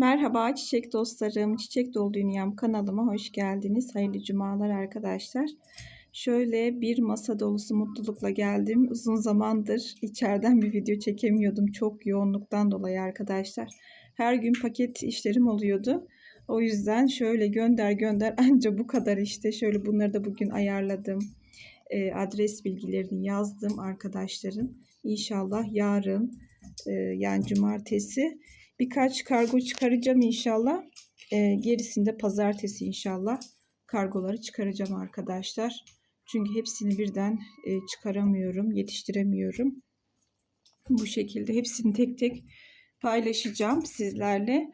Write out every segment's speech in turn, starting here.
Merhaba çiçek dostlarım, Çiçek Dolu Dünyam kanalıma hoş geldiniz. Hayırlı cumalar arkadaşlar. Şöyle bir masa dolusu mutlulukla geldim. Uzun zamandır içeriden bir video çekemiyordum. Çok yoğunluktan dolayı arkadaşlar. Her gün paket işlerim oluyordu. O yüzden şöyle gönder gönder anca bu kadar işte. Şöyle bunları da bugün ayarladım. E, adres bilgilerini yazdım arkadaşların. İnşallah yarın e, yani cumartesi Birkaç kargo çıkaracağım inşallah. E, gerisinde pazartesi inşallah kargoları çıkaracağım arkadaşlar. Çünkü hepsini birden e, çıkaramıyorum, yetiştiremiyorum. Bu şekilde hepsini tek tek paylaşacağım sizlerle.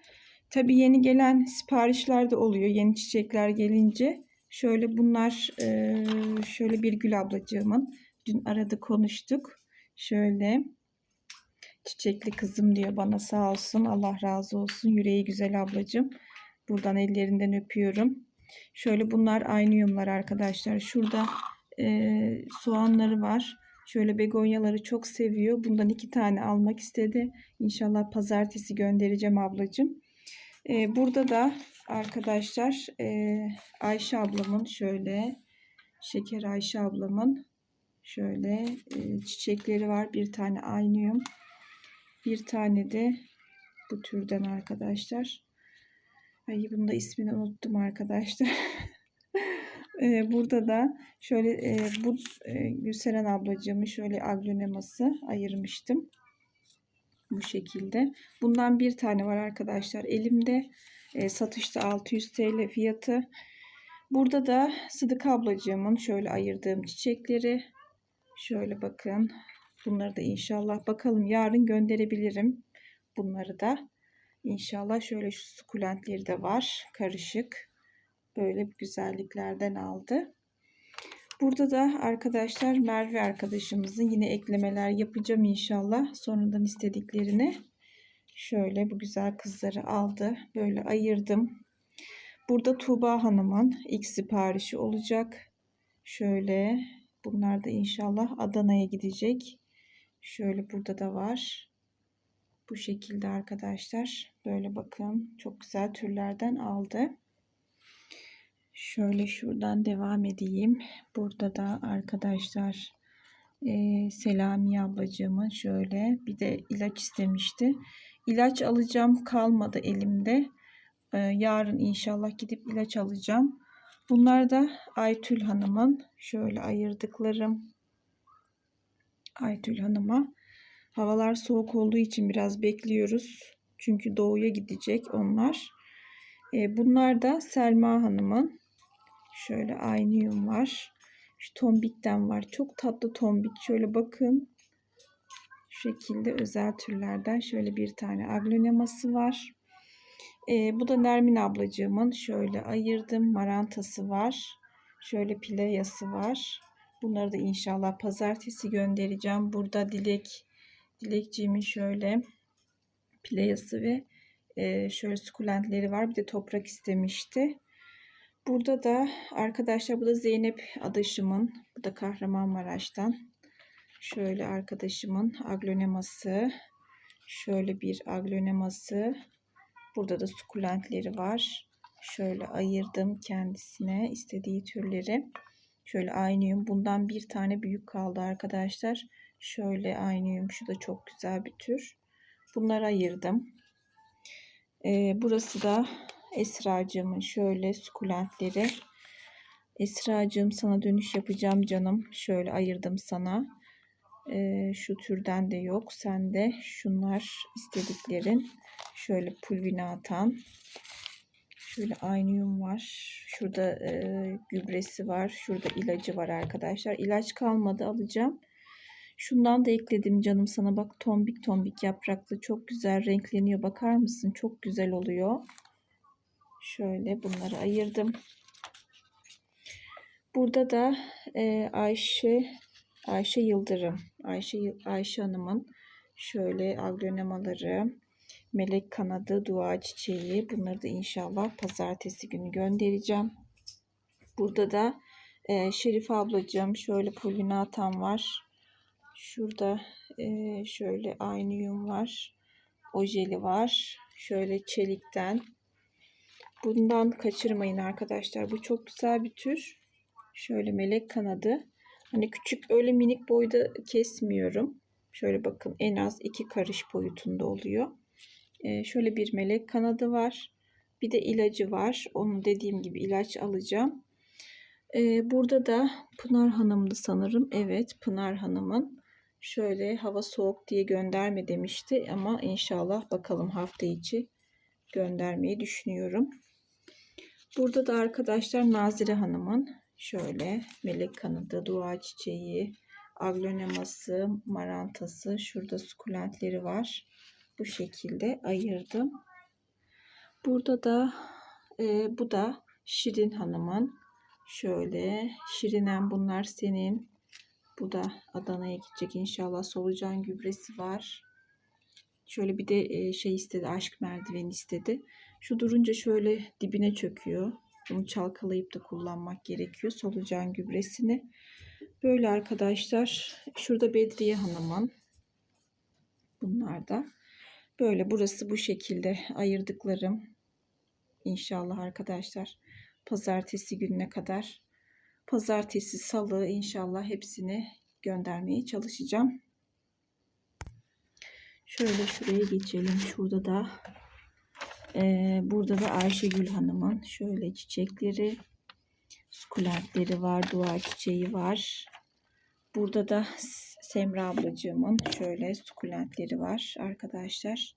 Tabi yeni gelen siparişler de oluyor. Yeni çiçekler gelince. Şöyle bunlar e, şöyle bir Gül ablacığımın dün arada konuştuk. Şöyle Çiçekli kızım diyor bana sağ olsun. Allah razı olsun. Yüreği güzel ablacığım. Buradan ellerinden öpüyorum. Şöyle bunlar aynıyumlar arkadaşlar. Şurada e, soğanları var. Şöyle begonyaları çok seviyor. Bundan iki tane almak istedi. İnşallah pazartesi göndereceğim ablacığım. E, burada da arkadaşlar e, Ayşe ablamın şöyle Şeker Ayşe ablamın şöyle e, çiçekleri var. Bir tane aynıyum. Bir tane de bu türden arkadaşlar. Ay bunu da ismini unuttum arkadaşlar. ee, burada da şöyle e, bu e, Gülseren ablacığımı şöyle agloneması ayırmıştım. Bu şekilde. Bundan bir tane var arkadaşlar elimde. E, satışta 600 TL fiyatı. Burada da Sıdık ablacığımın şöyle ayırdığım çiçekleri. Şöyle bakın. Bunları da inşallah bakalım yarın gönderebilirim. Bunları da. İnşallah şöyle şu sukulentleri de var. Karışık. Böyle güzelliklerden aldı. Burada da arkadaşlar Merve arkadaşımızın yine eklemeler yapacağım inşallah. Sonradan istediklerini. Şöyle bu güzel kızları aldı. Böyle ayırdım. Burada Tuğba Hanım'ın ilk siparişi olacak. Şöyle bunlar da inşallah Adana'ya gidecek. Şöyle burada da var. Bu şekilde arkadaşlar. Böyle bakın. Çok güzel türlerden aldı. Şöyle şuradan devam edeyim. Burada da arkadaşlar e, Selami ablacığımın şöyle bir de ilaç istemişti. İlaç alacağım kalmadı elimde. E, yarın inşallah gidip ilaç alacağım. Bunlar da Aytül Hanım'ın şöyle ayırdıklarım. Aytül Hanım'a. Havalar soğuk olduğu için biraz bekliyoruz. Çünkü doğuya gidecek onlar. E, bunlar da Selma Hanım'ın. Şöyle aynıyum var. Şu tombikten var. Çok tatlı tombik. Şöyle bakın. Şu şekilde özel türlerden şöyle bir tane agloneması var. E, bu da Nermin ablacığımın. Şöyle ayırdım. Marantası var. Şöyle pileyası var. Bunları da inşallah pazartesi göndereceğim. Burada Dilek Dilekciğimin şöyle playası ve e, şöyle sukulentleri var. Bir de toprak istemişti. Burada da arkadaşlar bu da Zeynep adaşımın. Bu da Kahramanmaraş'tan. Şöyle arkadaşımın agloneması. Şöyle bir agloneması. Burada da sukulentleri var. Şöyle ayırdım kendisine istediği türleri. Şöyle aynıyım. Bundan bir tane büyük kaldı arkadaşlar. Şöyle aynıyım. Şu da çok güzel bir tür. Bunları ayırdım. Ee, burası da Esra'cığımın şöyle sukulentleri. Esra'cığım sana dönüş yapacağım canım. Şöyle ayırdım sana. Ee, şu türden de yok. Sende şunlar istediklerin. Şöyle pulvina atan. Şöyle aynıyum var. Şurada e, gübresi var. Şurada ilacı var arkadaşlar. İlaç kalmadı alacağım. Şundan da ekledim canım sana. Bak tombik tombik yapraklı. Çok güzel renkleniyor. Bakar mısın? Çok güzel oluyor. Şöyle bunları ayırdım. Burada da e, Ayşe Ayşe Yıldırım. Ayşe Ayşe Hanım'ın şöyle aglonemaları melek kanadı, dua çiçeği. Bunları da inşallah pazartesi günü göndereceğim. Burada da e, Şerif ablacığım şöyle polinatam var. Şurada e, şöyle aynı yum var. Ojeli var. Şöyle çelikten. Bundan kaçırmayın arkadaşlar. Bu çok güzel bir tür. Şöyle melek kanadı. Hani küçük öyle minik boyda kesmiyorum. Şöyle bakın en az iki karış boyutunda oluyor. Ee, şöyle bir melek kanadı var. Bir de ilacı var. Onu dediğim gibi ilaç alacağım. Ee, burada da Pınar Hanım'dı sanırım. Evet Pınar Hanım'ın şöyle hava soğuk diye gönderme demişti ama inşallah bakalım hafta içi göndermeyi düşünüyorum. Burada da arkadaşlar Nazire Hanım'ın şöyle melek kanadı, dua çiçeği, agloneması, marantası, şurada sukulentleri var. Bu şekilde ayırdım. Burada da e, bu da Şirin Hanım'ın şöyle Şirinem bunlar senin. Bu da Adana'ya gidecek inşallah solucan gübresi var. Şöyle bir de e, şey istedi aşk merdiveni istedi. Şu durunca şöyle dibine çöküyor. Bunu çalkalayıp da kullanmak gerekiyor solucan gübresini. Böyle arkadaşlar. Şurada Bedriye Hanım'ın. Bunlar da. Böyle burası bu şekilde ayırdıklarım. İnşallah arkadaşlar. Pazartesi gününe kadar. Pazartesi, salı inşallah hepsini göndermeye çalışacağım. Şöyle şuraya geçelim. Şurada da e, burada da Ayşegül Hanım'ın şöyle çiçekleri, sukulentleri var, dua çiçeği var. Burada da Semra ablacığımın şöyle sukulentleri var arkadaşlar.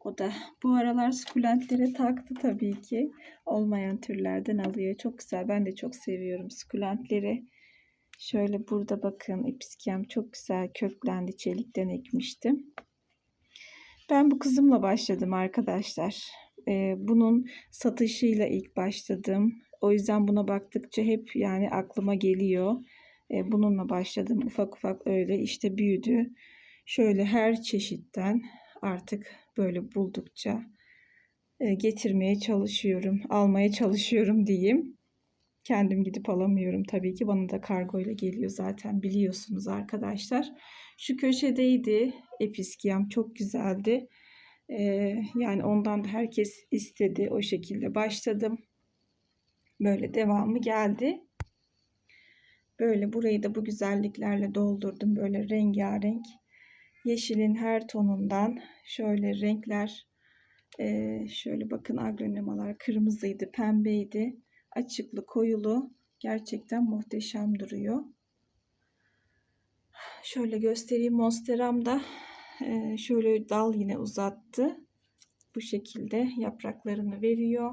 O da bu aralar sukulentlere taktı tabii ki. Olmayan türlerden alıyor. Çok güzel. Ben de çok seviyorum sukulentleri. Şöyle burada bakın episkem çok güzel köklendi. Çelikten ekmiştim. Ben bu kızımla başladım arkadaşlar. Ee, bunun satışıyla ilk başladım. O yüzden buna baktıkça hep yani aklıma geliyor. Ee, bununla başladım. Ufak ufak öyle işte büyüdü. Şöyle her çeşitten artık böyle buldukça e, getirmeye çalışıyorum. Almaya çalışıyorum diyeyim. Kendim gidip alamıyorum tabii ki. Bana da kargoyla geliyor zaten biliyorsunuz arkadaşlar. Şu köşedeydi episkiyam çok güzeldi. Ee, yani ondan da herkes istedi. O şekilde başladım. Böyle devamı geldi. Böyle burayı da bu güzelliklerle doldurdum. Böyle rengarenk. Yeşilin her tonundan şöyle renkler. Ee, şöyle bakın aglonemalar kırmızıydı, pembeydi. Açıklı, koyulu. Gerçekten muhteşem duruyor. Şöyle göstereyim. Monsteram da şöyle dal yine uzattı. Bu şekilde yapraklarını veriyor.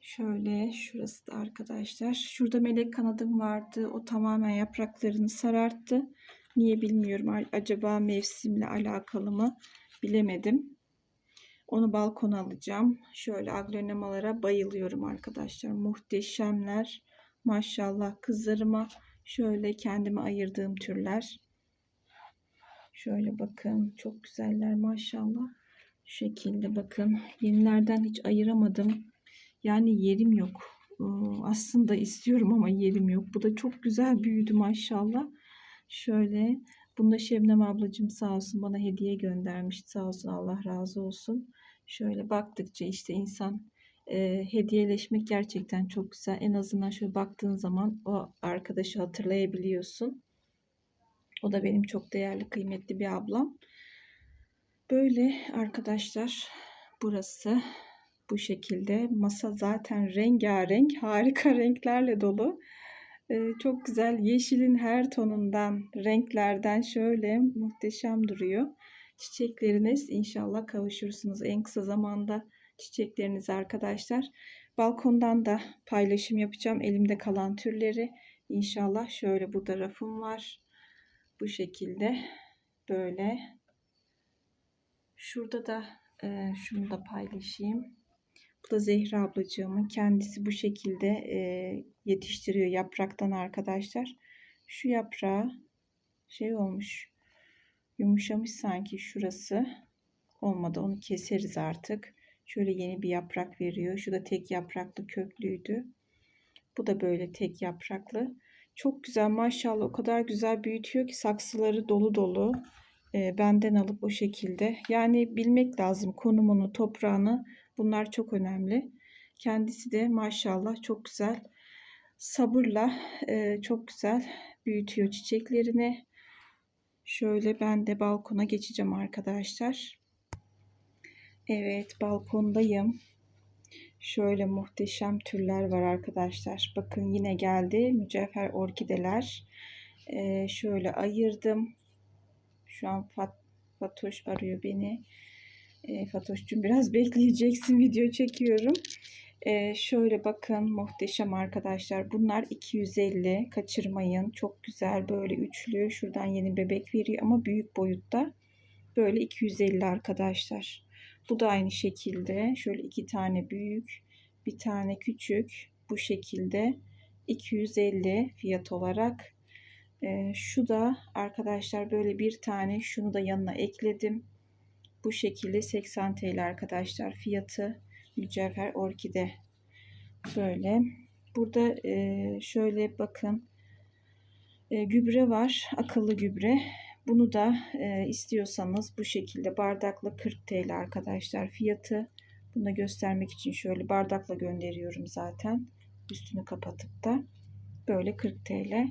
Şöyle şurası da arkadaşlar. Şurada melek kanadım vardı. O tamamen yapraklarını sararttı. Niye bilmiyorum. Acaba mevsimle alakalı mı bilemedim. Onu balkona alacağım. Şöyle aglonemalara bayılıyorum arkadaşlar. Muhteşemler. Maşallah kızlarıma şöyle kendime ayırdığım türler. Şöyle bakın çok güzeller maşallah. Şu şekilde bakın. Yenilerden hiç ayıramadım. Yani yerim yok. Aslında istiyorum ama yerim yok. Bu da çok güzel büyüdü maşallah. Şöyle Bunda Şebnem ablacığım sağ olsun bana hediye göndermişti. Sağ olsun Allah razı olsun. Şöyle baktıkça işte insan e, hediyeleşmek gerçekten çok güzel. En azından şöyle baktığın zaman o arkadaşı hatırlayabiliyorsun. O da benim çok değerli, kıymetli bir ablam. Böyle arkadaşlar burası bu şekilde. Masa zaten rengarenk, harika renklerle dolu. Ee, çok güzel yeşilin her tonundan, renklerden şöyle muhteşem duruyor. Çiçekleriniz inşallah kavuşursunuz en kısa zamanda çiçekleriniz arkadaşlar. Balkondan da paylaşım yapacağım elimde kalan türleri. İnşallah şöyle burada rafım var. Bu şekilde böyle. Şurada da e, şunu da paylaşayım. Da Zehra ablacığımın kendisi bu şekilde e, yetiştiriyor yapraktan arkadaşlar. Şu yaprağı şey olmuş. Yumuşamış sanki şurası. Olmadı onu keseriz artık. Şöyle yeni bir yaprak veriyor. Şu da tek yapraklı köklüydü. Bu da böyle tek yapraklı. Çok güzel maşallah o kadar güzel büyütüyor ki saksıları dolu dolu. e, benden alıp o şekilde. Yani bilmek lazım konumunu, toprağını. Bunlar çok önemli. Kendisi de maşallah çok güzel. Sabırla e, çok güzel büyütüyor çiçeklerini. Şöyle ben de balkona geçeceğim arkadaşlar. Evet balkondayım. Şöyle muhteşem türler var arkadaşlar. Bakın yine geldi mücevher orkideler. Ee, şöyle ayırdım. Şu an Fat Fatoş arıyor beni. Ee, Fatoş'cum biraz bekleyeceksin. Video çekiyorum. Ee, şöyle bakın muhteşem arkadaşlar. Bunlar 250. Kaçırmayın. Çok güzel böyle üçlü. Şuradan yeni bebek veriyor ama büyük boyutta. Böyle 250 arkadaşlar. Bu da aynı şekilde. Şöyle iki tane büyük, bir tane küçük. Bu şekilde 250 fiyat olarak. Ee, şu da arkadaşlar böyle bir tane. Şunu da yanına ekledim. Bu şekilde 80 TL arkadaşlar fiyatı. Mücevher orkide. Böyle. Burada e, şöyle bakın. E, gübre var. Akıllı gübre. Bunu da e, istiyorsanız bu şekilde bardakla 40 TL arkadaşlar fiyatı. Bunu da göstermek için şöyle bardakla gönderiyorum zaten. Üstünü kapatıp da böyle 40 TL.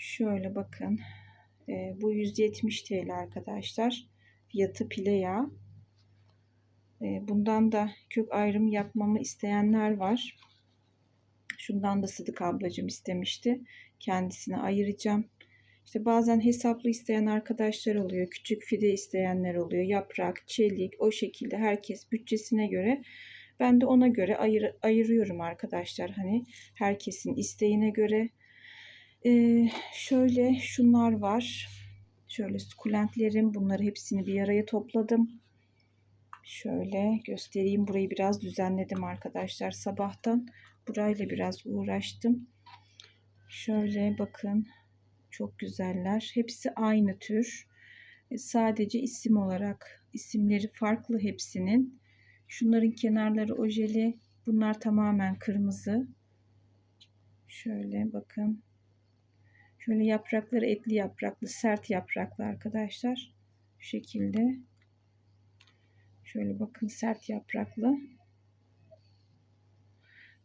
Şöyle bakın. E, bu 170 TL arkadaşlar. Fiyatı pile yağı. E, bundan da kök ayrımı yapmamı isteyenler var. Şundan da Sıdık ablacığım istemişti. Kendisine ayıracağım. İşte bazen hesaplı isteyen arkadaşlar oluyor. Küçük fide isteyenler oluyor. Yaprak, çelik o şekilde herkes bütçesine göre. Ben de ona göre ayır, ayırıyorum arkadaşlar. Hani herkesin isteğine göre. Ee, şöyle şunlar var. Şöyle sukulentlerim. Bunları hepsini bir araya topladım. Şöyle göstereyim. Burayı biraz düzenledim arkadaşlar sabahtan. Burayla biraz uğraştım. Şöyle bakın. Çok güzeller. Hepsi aynı tür. E, sadece isim olarak isimleri farklı hepsinin. Şunların kenarları ojeli. Bunlar tamamen kırmızı. Şöyle bakın. Şöyle yaprakları etli yapraklı, sert yapraklı arkadaşlar. Şu şekilde. Şöyle bakın sert yapraklı.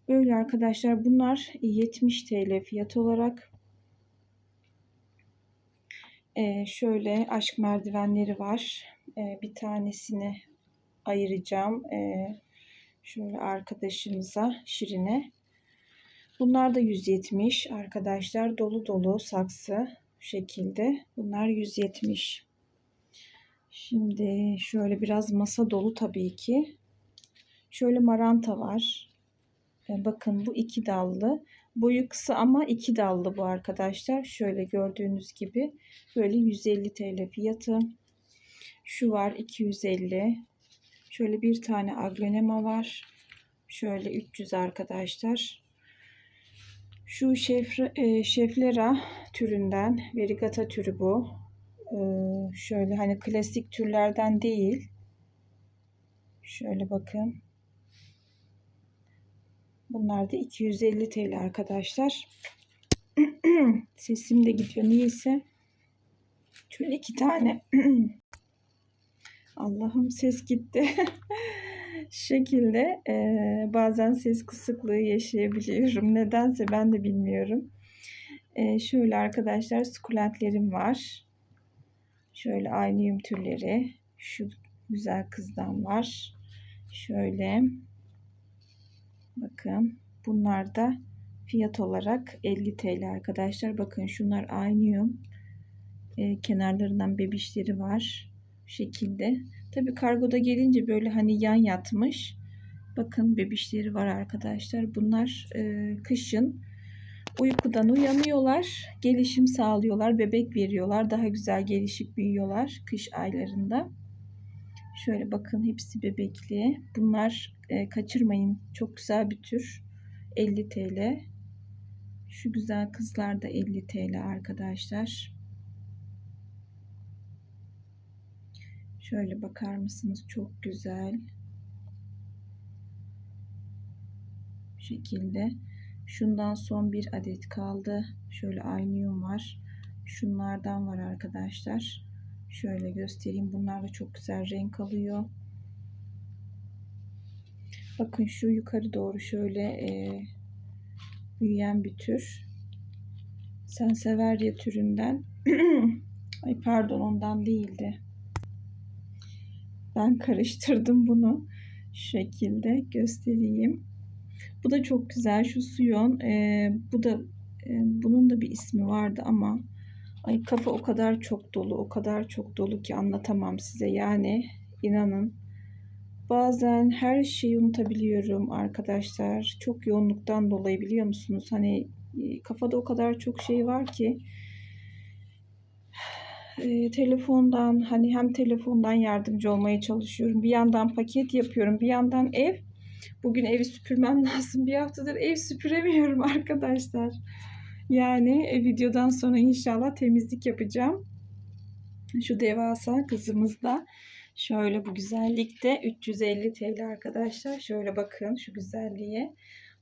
Böyle arkadaşlar bunlar 70 TL fiyat olarak. Ee, şöyle aşk merdivenleri var. Ee, bir tanesini ayıracağım. Ee, şöyle arkadaşımıza Şirin'e. Bunlar da 170 arkadaşlar. Dolu dolu saksı şekilde. Bunlar 170. Şimdi şöyle biraz masa dolu tabii ki. Şöyle maranta var. Ee, bakın bu iki dallı. Boyu kısa ama iki dallı bu arkadaşlar. Şöyle gördüğünüz gibi böyle 150 TL fiyatı. Şu var 250. Şöyle bir tane aglonema var. Şöyle 300 arkadaşlar. Şu şefre, e, şeflera türünden, verigata türü bu. E, şöyle hani klasik türlerden değil. Şöyle bakın. Bunlar da 250 TL arkadaşlar. Sesim de gidiyor niyeyse. Şöyle iki tane. Allah'ım ses gitti. şekilde e, bazen ses kısıklığı yaşayabiliyorum. Nedense ben de bilmiyorum. E, şöyle arkadaşlar sukulentlerim var. Şöyle aynıyum türleri. Şu güzel kızdan var. Şöyle Bakın bunlar da fiyat olarak 50 TL arkadaşlar. Bakın şunlar aynıyum. Ee, kenarlarından bebişleri var. Bu şekilde. Tabi kargoda gelince böyle hani yan yatmış. Bakın bebişleri var arkadaşlar. Bunlar e, kışın uykudan uyanıyorlar. Gelişim sağlıyorlar. Bebek veriyorlar. Daha güzel gelişip büyüyorlar kış aylarında. Şöyle bakın hepsi bebekli. Bunlar e, kaçırmayın. Çok güzel bir tür. 50 TL. Şu güzel kızlar da 50 TL arkadaşlar. Şöyle bakar mısınız? Çok güzel. Bu şekilde. Şundan son bir adet kaldı. Şöyle aynıyum var. Şunlardan var arkadaşlar. Şöyle göstereyim. Bunlar da çok güzel renk alıyor. Bakın şu yukarı doğru şöyle e, büyüyen bir tür. Senseverya türünden. Ay pardon ondan değildi. Ben karıştırdım bunu. Şu şekilde göstereyim. Bu da çok güzel. Şu suyon. E, bu da e, bunun da bir ismi vardı ama ay kafa o kadar çok dolu, o kadar çok dolu ki anlatamam size. Yani inanın bazen her şeyi unutabiliyorum arkadaşlar. Çok yoğunluktan dolayı biliyor musunuz? Hani e, kafada o kadar çok şey var ki telefondan hani hem telefondan yardımcı olmaya çalışıyorum. Bir yandan paket yapıyorum. Bir yandan ev. Bugün evi süpürmem lazım. Bir haftadır ev süpüremiyorum arkadaşlar. Yani e, videodan sonra inşallah temizlik yapacağım. Şu devasa kızımız da şöyle bu güzellikte 350 TL arkadaşlar. Şöyle bakın şu güzelliğe.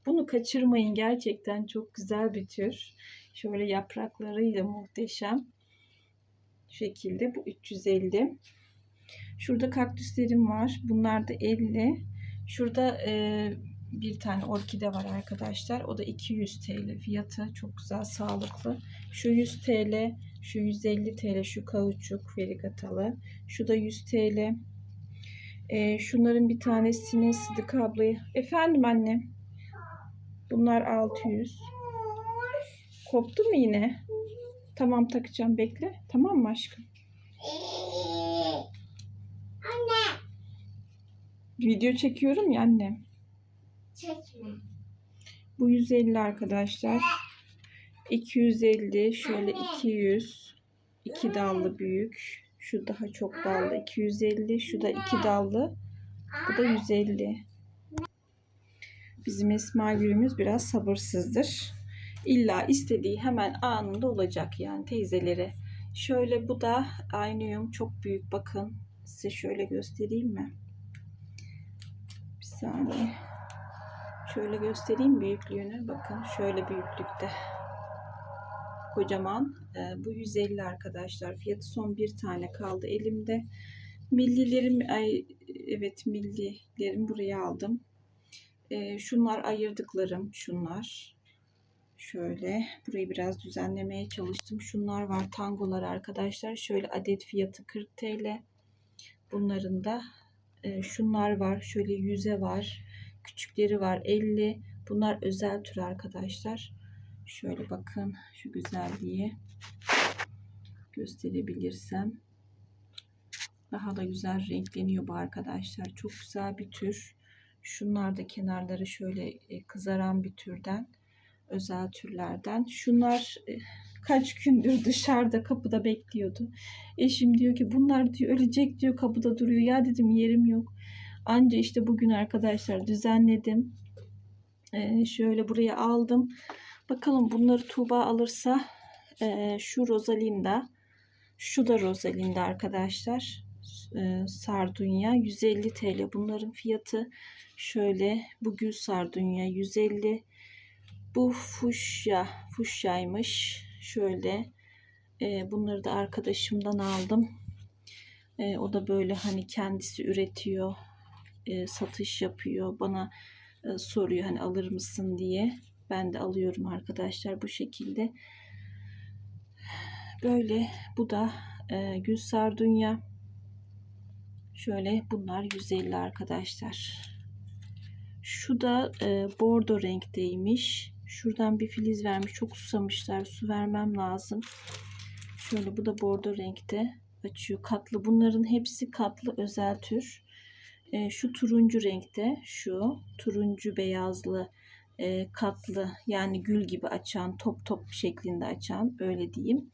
Bunu kaçırmayın gerçekten çok güzel bir tür. Şöyle yapraklarıyla muhteşem. Şekilde bu 350. Şurada kaktüslerim var. Bunlar da 50. Şurada e, bir tane orkide var arkadaşlar. O da 200 TL fiyatı. Çok güzel, sağlıklı. Şu 100 TL, şu 150 TL, şu kauçuk verigatalı. Şu da 100 TL. E, şunların bir tanesini Sıdık ablayı. Efendim anne. Bunlar 600. Koptu mu yine? Tamam takacağım bekle. Tamam mı aşkım? Anne. Video çekiyorum ya annem. Çekme. Bu 150 arkadaşlar. 250 şöyle 200 iki dallı büyük. Şu daha çok dallı 250. Şu da iki dallı. Bu da 150. Bizim Esma Gül'ümüz biraz sabırsızdır. İlla istediği hemen anında olacak yani teyzeleri. Şöyle bu da aynıyum çok büyük bakın. Size şöyle göstereyim mi? Bir saniye. Şöyle göstereyim büyüklüğünü. Bakın şöyle büyüklükte. Kocaman. Ee, bu 150 arkadaşlar. Fiyatı son bir tane kaldı elimde. Millilerim, ay, evet millilerim buraya aldım. Ee, şunlar ayırdıklarım. Şunlar. Şöyle burayı biraz düzenlemeye çalıştım. Şunlar var tangolar arkadaşlar. Şöyle adet fiyatı 40 TL. Bunların da e, şunlar var. Şöyle yüze var. Küçükleri var 50. Bunlar özel tür arkadaşlar. Şöyle bakın şu güzelliği gösterebilirsem. Daha da güzel renkleniyor bu arkadaşlar. Çok güzel bir tür. Şunlar da kenarları şöyle e, kızaran bir türden. Özel türlerden. Şunlar e, kaç gündür dışarıda kapıda bekliyordu. Eşim diyor ki bunlar diyor ölecek diyor kapıda duruyor. Ya dedim yerim yok. Anca işte bugün arkadaşlar düzenledim. Ee, şöyle buraya aldım. Bakalım bunları Tuğba alırsa e, şu Rosalinda. Şu da Rosalinda arkadaşlar. E, sardunya 150 TL. Bunların fiyatı şöyle. Bu gül sardunya 150. Bu fuşya. Fuşyaymış. Şöyle. E, bunları da arkadaşımdan aldım. E, o da böyle hani kendisi üretiyor e, satış yapıyor. Bana e, soruyor hani alır mısın diye. Ben de alıyorum arkadaşlar bu şekilde. Böyle bu da e, gül sardunya. Şöyle bunlar 150 arkadaşlar. Şu da e, bordo renkteymiş. Şuradan bir filiz vermiş. Çok susamışlar. Su vermem lazım. Şöyle bu da bordo renkte açıyor. Katlı. Bunların hepsi katlı özel tür. E, şu turuncu renkte şu turuncu beyazlı e, katlı yani gül gibi açan top top şeklinde açan öyle diyeyim.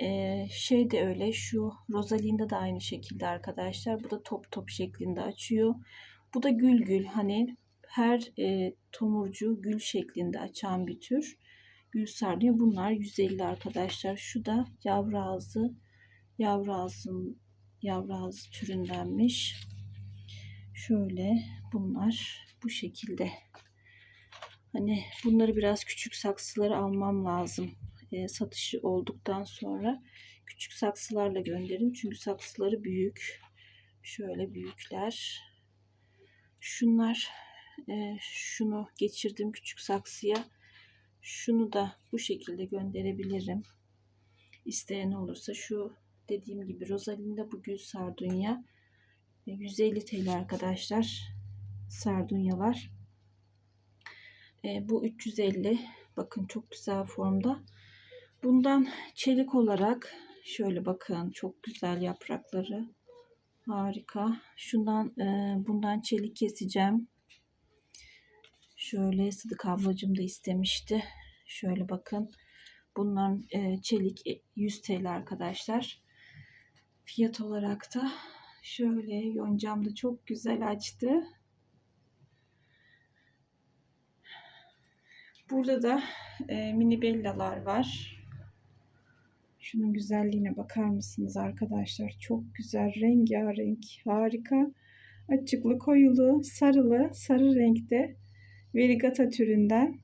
E, şey de öyle şu Rosalinda da aynı şekilde arkadaşlar. Bu da top top şeklinde açıyor. Bu da gül gül hani her e, tomurcu gül şeklinde açan bir tür. Gül sardunya bunlar 150 arkadaşlar. Şu da yavru ağzı yavru ağzın yavru ağzı türündenmiş. Şöyle bunlar bu şekilde. Hani bunları biraz küçük saksıları almam lazım. E, satışı olduktan sonra küçük saksılarla gönderirim. Çünkü saksıları büyük. Şöyle büyükler. Şunlar e, şunu geçirdim küçük saksıya. Şunu da bu şekilde gönderebilirim. İsteyen olursa şu dediğim gibi Rosalinda bu gül sardunya. E, 150 TL arkadaşlar. Sardunyalar. E, bu 350. Bakın çok güzel formda. Bundan çelik olarak şöyle bakın çok güzel yaprakları. Harika. Şundan e, bundan çelik keseceğim. Şöyle Sıdık ablacığım da istemişti. Şöyle bakın. Bundan e, çelik e, 100 TL arkadaşlar. Fiyat olarak da şöyle yoncam da çok güzel açtı. Burada da e, mini bellalar var. Şunun güzelliğine bakar mısınız arkadaşlar? Çok güzel, rengarenk, harika. Açıklı, koyulu, sarılı, sarı renkte Verigata türünden.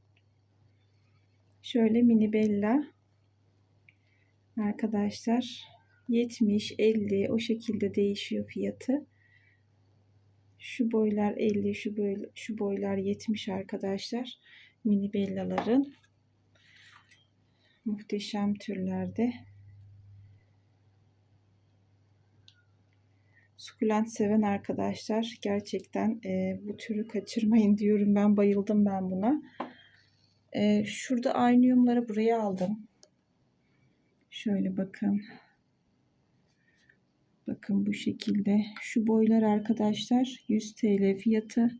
Şöyle mini bella. Arkadaşlar 70, 50 o şekilde değişiyor fiyatı. Şu boylar 50, şu boy, şu boylar 70 arkadaşlar. Mini bellaların muhteşem türlerde. Sukulent seven arkadaşlar gerçekten e, bu türü kaçırmayın diyorum. Ben bayıldım ben buna. E, şurada aynıyumları buraya aldım. Şöyle bakın. Bakın bu şekilde. Şu boylar arkadaşlar 100 TL fiyatı.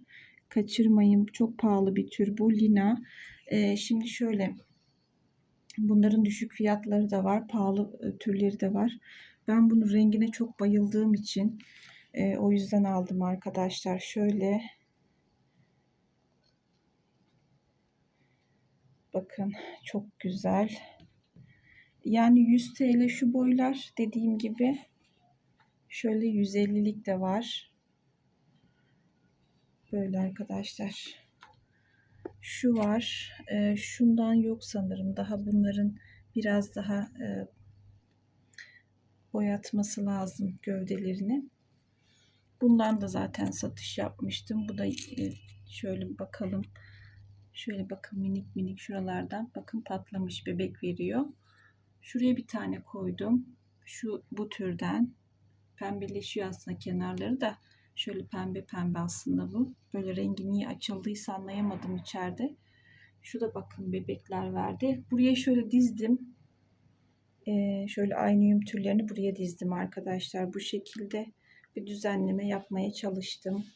Kaçırmayın. Çok pahalı bir tür bu. Lina. E, şimdi şöyle. Bunların düşük fiyatları da var. Pahalı e, türleri de var. Ben bunun rengine çok bayıldığım için e, o yüzden aldım arkadaşlar. Şöyle bakın çok güzel. Yani 100 TL şu boylar dediğim gibi şöyle 150'lik de var. Böyle arkadaşlar. Şu var. E, şundan yok sanırım. Daha bunların biraz daha e, boyatması lazım gövdelerini. Bundan da zaten satış yapmıştım. Bu da e, şöyle bakalım. Şöyle bakın minik minik şuralardan bakın patlamış bebek veriyor. Şuraya bir tane koydum. Şu bu türden pembeleşiyor aslında kenarları da şöyle pembe pembe aslında bu. Böyle rengi niye açıldıysa anlayamadım içeride. Şu da bakın bebekler verdi. Buraya şöyle dizdim. Şöyle aynıyum türlerini buraya dizdim arkadaşlar. Bu şekilde bir düzenleme yapmaya çalıştım.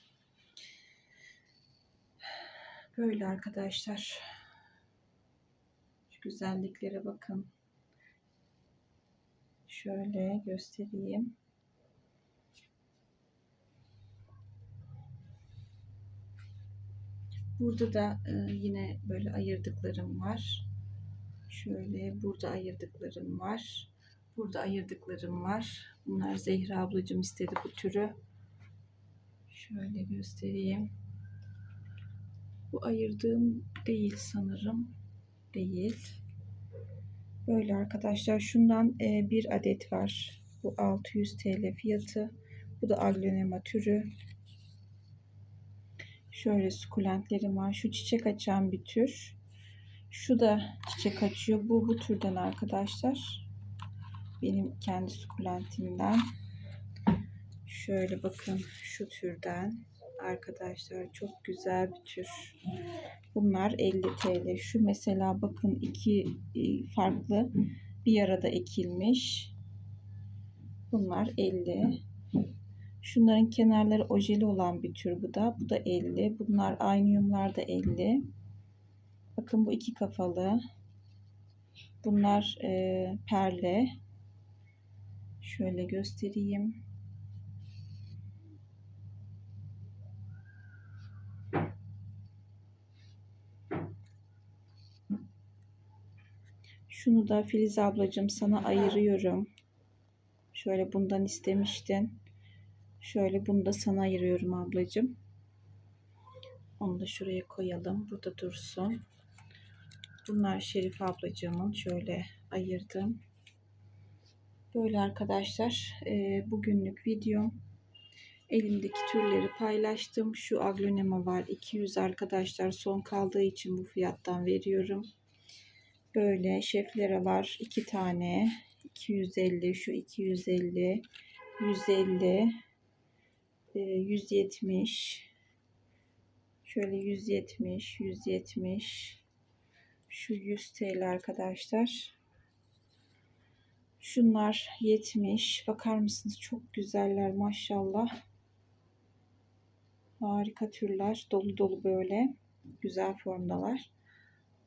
Böyle arkadaşlar. Şu güzelliklere bakın. Şöyle göstereyim. Burada da yine böyle ayırdıklarım var. Şöyle burada ayırdıklarım var. Burada ayırdıklarım var. Bunlar Zehra ablacığım istedi bu türü. Şöyle göstereyim. Bu ayırdığım değil sanırım. Değil. Böyle arkadaşlar. Şundan e, bir adet var. Bu 600 TL fiyatı. Bu da aglonema türü. Şöyle sukulentlerim var. Şu çiçek açan bir tür. Şu da çiçek açıyor. Bu bu türden arkadaşlar. Benim kendi sukulentimden. Şöyle bakın şu türden. Arkadaşlar çok güzel bir tür. Bunlar 50 TL. Şu mesela bakın iki e, farklı bir arada ekilmiş. Bunlar 50. Şunların kenarları ojeli olan bir tür bu da. Bu da 50. Bunlar aynıyumlar da 50. Bakın bu iki kafalı. Bunlar e, perle. Şöyle göstereyim. Şunu da Filiz ablacığım sana ayırıyorum. Şöyle bundan istemiştin. Şöyle bunu da sana ayırıyorum ablacığım. Onu da şuraya koyalım. Burada dursun. Bunlar Şerif ablacığımın. Şöyle ayırdım. Böyle arkadaşlar e, bugünlük videom. Elimdeki türleri paylaştım. Şu aglonema var 200 arkadaşlar son kaldığı için bu fiyattan veriyorum. Böyle şefleralar 2 tane 250 şu 250 150 e, 170 şöyle 170 170 şu 100 TL arkadaşlar. Şunlar 70. Bakar mısınız? Çok güzeller maşallah. Harika türler. Dolu dolu böyle. Güzel formdalar.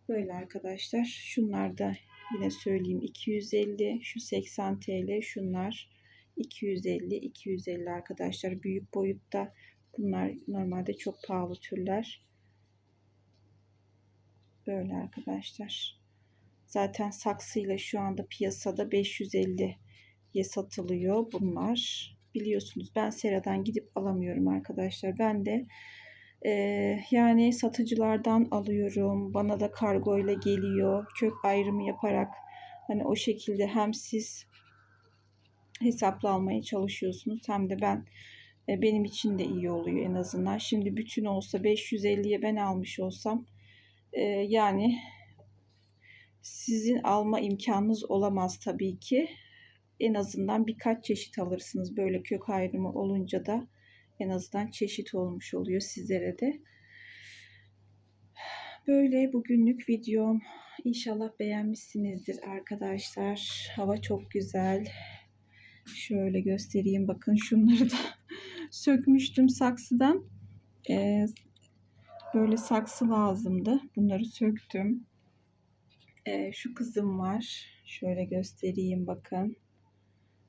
Böyle arkadaşlar. Şunlar da yine söyleyeyim 250. Şu 80 TL. Şunlar 250. 250 arkadaşlar. Büyük boyutta. Bunlar normalde çok pahalı türler. Böyle arkadaşlar. Zaten saksıyla şu anda piyasada 550'ye satılıyor bunlar. Biliyorsunuz ben Sera'dan gidip alamıyorum arkadaşlar. Ben de e, yani satıcılardan alıyorum. Bana da kargo ile geliyor. Kök ayrımı yaparak hani o şekilde hem siz hesaplı almaya çalışıyorsunuz hem de ben e, benim için de iyi oluyor en azından. Şimdi bütün olsa 550'ye ben almış olsam e, yani sizin alma imkanınız olamaz tabii ki. En azından birkaç çeşit alırsınız. Böyle kök ayrımı olunca da en azından çeşit olmuş oluyor sizlere de. Böyle bugünlük videom. İnşallah beğenmişsinizdir arkadaşlar. Hava çok güzel. Şöyle göstereyim. Bakın şunları da sökmüştüm saksıdan. Ee, böyle saksı lazımdı. Bunları söktüm. Ee, şu kızım var. Şöyle göstereyim bakın.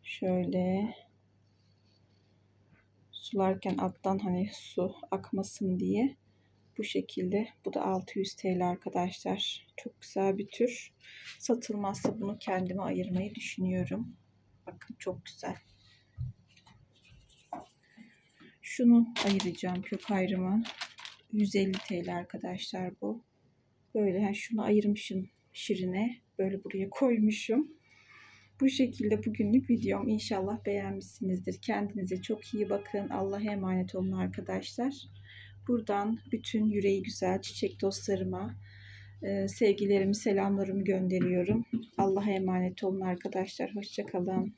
Şöyle sularken alttan hani su akmasın diye bu şekilde. Bu da 600 TL arkadaşlar. Çok güzel bir tür. Satılmazsa bunu kendime ayırmayı düşünüyorum. Bakın çok güzel. Şunu ayıracağım kök ayrımı. 150 TL arkadaşlar bu. Böyle yani şunu ayırmışım şirine. Böyle buraya koymuşum. Bu şekilde bugünlük videom. İnşallah beğenmişsinizdir. Kendinize çok iyi bakın. Allah'a emanet olun arkadaşlar. Buradan bütün yüreği güzel çiçek dostlarıma e, sevgilerimi, selamlarımı gönderiyorum. Allah'a emanet olun arkadaşlar. Hoşçakalın.